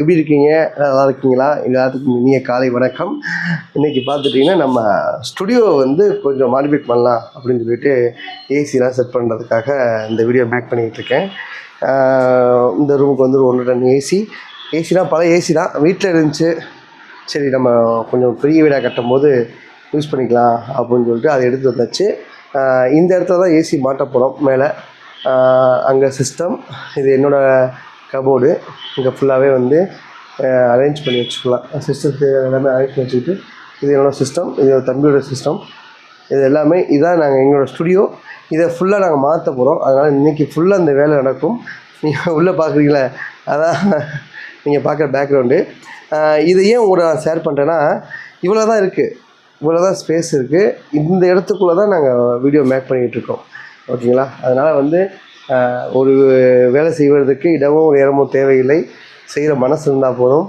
எப்படி இருக்கீங்க? நல்லா இருக்கீங்களா? எல்லாத்துக்கும் இனிய காலை வணக்கம். இன்னைக்கு பார்த்துட்டிங்கன்னா நம்ம ஸ்டுடியோ வந்து கொஞ்சம் மாடிஃபைட் பண்ணலாம் அப்படின்னு சொல்லிட்டு ஏசிலாம் செட் பண்ணுறதுக்காக இந்த வீடியோ மேக் பண்ணிகிட்டு இருக்கேன். இந்த ரூமுக்கு வந்து ஒன்று டன் ஏசி ஏசிலாம் பல ஏசி தான். வீட்டில் இருந்துச்சு. சரி நம்ம கொஞ்சம் பெரிய வீடாக கட்டும் போது யூஸ் பண்ணிக்கலாம் அப்படின்னு சொல்லிட்டு அதை எடுத்து வந்தாச்சு. இந்த இடத்துல தான் ஏசி மாட்ட போகிறோம் மேலே. அங்கே சிஸ்டம் இது என்னோடய கபோர்டு இங்கே ஃபுல்லாகவே வந்து அரேஞ்ச் பண்ணி வச்சுக்கலாம். சிஸ்டத்துக்கு எல்லாமே அரேஞ்ச் பண்ணி வச்சுக்கிட்டு இது என்னோடய சிஸ்டம் இது தம்பியோட சிஸ்டம் இது எல்லாமே இதான் நாங்கள் எங்களோட ஸ்டுடியோ இதை ஃபுல்லாக நாங்கள் மாற்ற போகிறோம் அதனால் இன்றைக்கி ஃபுல்லாக இந்த வேலை நடக்கும். நீங்கள் உள்ளே பார்க்குறீங்களே அதான் நீங்கள் பார்க்குற பேக்ரவுண்டு இதை ஏன் உங்களோட நான் ஷேர் பண்ணுறேன்னா இவ்வளோ தான் இருக்குது இவ்வளோ தான் ஸ்பேஸ் இருக்குது இந்த இடத்துக்குள்ளே தான் நாங்கள் வீடியோ மேக் பண்ணிகிட்டு இருக்கோம் ஓகேங்களா அதனால் வந்து ஒரு வேலை செய்வதற்கு இடமும் நேரமும் தேவையில்லை. செய்கிற மனசு இருந்தால் போதும்.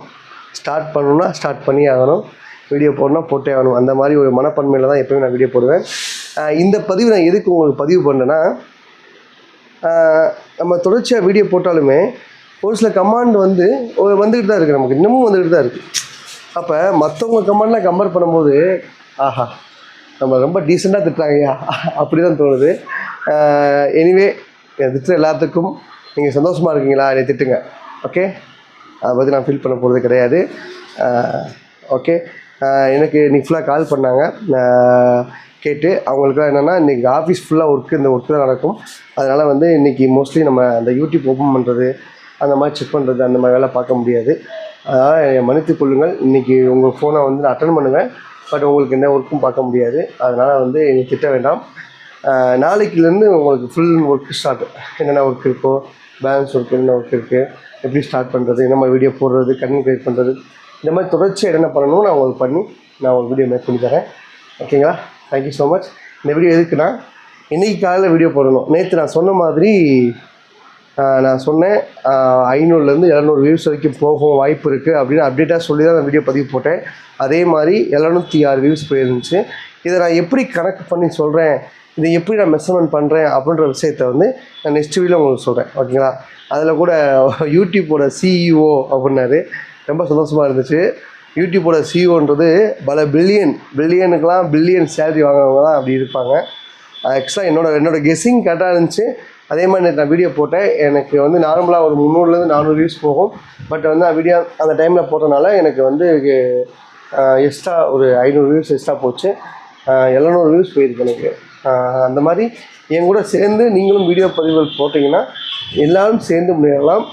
ஸ்டார்ட் பண்ணணும்னா ஸ்டார்ட் பண்ணி ஆகணும். வீடியோ போடணும்னா போட்டே ஆகணும். அந்த மாதிரி ஒரு மனப்பான்மையில் தான் எப்பவுமே நான் வீடியோ போடுவேன். இந்த பதிவு நான் எதுக்கு உங்களுக்கு பதிவு பண்ணேன்னா நம்ம தொடர்ச்சியாக வீடியோ போட்டாலுமே ஒரு சில கமாண்ட் வந்து வந்துக்கிட்டு தான் இருக்குது நமக்கு. இன்னமும் வந்துக்கிட்டு தான் இருக்குது அப்போ மற்றவங்க கமாண்ட்லாம் கம்பேர் பண்ணும்போது ஆஹா நம்ம ரொம்ப டீசெண்டாக திட்டுறாங்கய்யா. அப்படி தான் தோணுது எனிவே திட்டுற எல்லாத்துக்கும் நீங்கள் சந்தோஷமாக இருக்கீங்களா? என்னை திட்டுங்க. ஓகே அதை பற்றி நான் ஃபீல் பண்ண போகிறது கிடையாது. ஓகே எனக்கு இன்றைக்கி ஃபுல்லாக கால் பண்ணாங்க. கேட்டு அவங்களுக்குலாம் என்னென்னா இன்றைக்கி ஆஃபீஸ் ஃபுல்லாக ஒர்க்கு இந்த ஒர்க்கு தான் நடக்கும். அதனால் வந்து இன்றைக்கி மோஸ்ட்லி நம்ம அந்த யூடியூப் ஓப்பன் பண்ணுறது அந்த மாதிரி செக் பண்ணுறது அந்த மாதிரி வேலை பார்க்க முடியாது. அதனால் என்னை மன்னித்துக் கொள்ளுங்கள். இன்றைக்கி உங்கள் ஃபோனை வந்து நான் அட்டன் பண்ணுவேன். பட் உங்களுக்கு எந்த ஒர்க்கும் பார்க்க முடியாது. அதனால் வந்து என்னை திட்ட வேண்டாம். நாளைக்குலேருந்து உங்களுக்கு ஃபுல் ஒர்க் ஸ்டார்ட் என்னென்ன ஒர்க் இருக்கோ பேலன்ஸ் ஒர்க் என்னென்ன ஒர்க் இருக்குது எப்படி ஸ்டார்ட் பண்ணுறது என்ன மாதிரி வீடியோ போடுறது கண்ணு பண்ணுறது இந்த மாதிரி தொடர்ச்சியாக என்னென்ன பண்ணணும் நான் உங்களுக்கு பண்ணி நான் உங்களுக்கு வீடியோ மேக் பண்ணி தரேன். ஓகேங்களா தேங்க்யூ ஸோ மச் இந்த வீடியோ எதுக்குன்னா இன்றைக்கி காலையில் வீடியோ போடணும். நேற்று நான் சொன்ன மாதிரி நான் சொன்னேன் ஐநூறுலேருந்து இரநூறு வியூஸ் வரைக்கும் போகும் வாய்ப்பு இருக்குது அப்படின்னு அப்டேட்டாக சொல்லி தான் நான் வீடியோ பதிவு போட்டேன். அதே மாதிரி எழுநூற்றி ஆறு வியூஸ் போயிருந்துச்சு. இதை நான் எப்படி கணக்கு பண்ணி சொல்கிறேன் இதை எப்படி நான் மெஷர்மெண்ட் பண்ணுறேன் அப்படின்ற விஷயத்த வந்து நான் நெக்ஸ்ட் வீடியோ உங்களுக்கு சொல்கிறேன் ஓகேங்களா அதில் கூட யூடியூப்போட சிஇஓ அப்படின்னாரு. ரொம்ப சந்தோஷமாக இருந்துச்சு. யூடியூப்போட சிஇஓன்றது பல பில்லியன் பில்லியனுக்கெலாம் பில்லியன் சேலரி வாங்குறவங்க தான் அப்படி இருப்பாங்க. ஆக்சுவலாக என்னோட என்னோடய கெஸ்ஸிங் கரெக்டாக இருந்துச்சு. அதே மாதிரி நேற்று நான் வீடியோ போட்டேன். எனக்கு வந்து நார்மலாக ஒரு முந்நூறுலேருந்து நானூறு வியூஸ் போகும். பட் வந்து நான் வீடியோ அந்த டைமில் போட்டனால எனக்கு வந்து எக்ஸ்ட்ரா ஒரு ஐநூறு வியூஸ் எக்ஸ்ட்ரா போச்சு. எழுநூறு வியூஸ் போயிருக்கு எனக்கு. அந்த மாதிரி என் கூட சேர்ந்து நீங்களும் வீடியோ பதிவுகள் போட்டிங்கன்னா எல்லாரும் சேர்ந்து முன்னேறலாம்.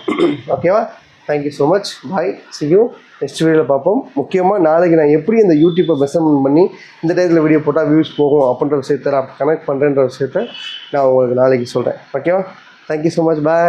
ஓகேவா thank you so much bye see you next வீடியோவில் பார்ப்போம். முக்கியமாக நாளைக்கு நான் எப்படி இந்த யூடியூப்பை மெசர்மெண்ட் பண்ணி இந்த டயத்தில் வீடியோ போட்டால் வியூஸ் போகும் அப்படின்ற விஷயத்த நான் கனெக்ட் பண்ணுறேன்ற விஷயத்த நான் உங்களுக்கு நாளைக்கு சொல்கிறேன் ஓகேவா தேங்க்யூ ஸோ மச் பாய்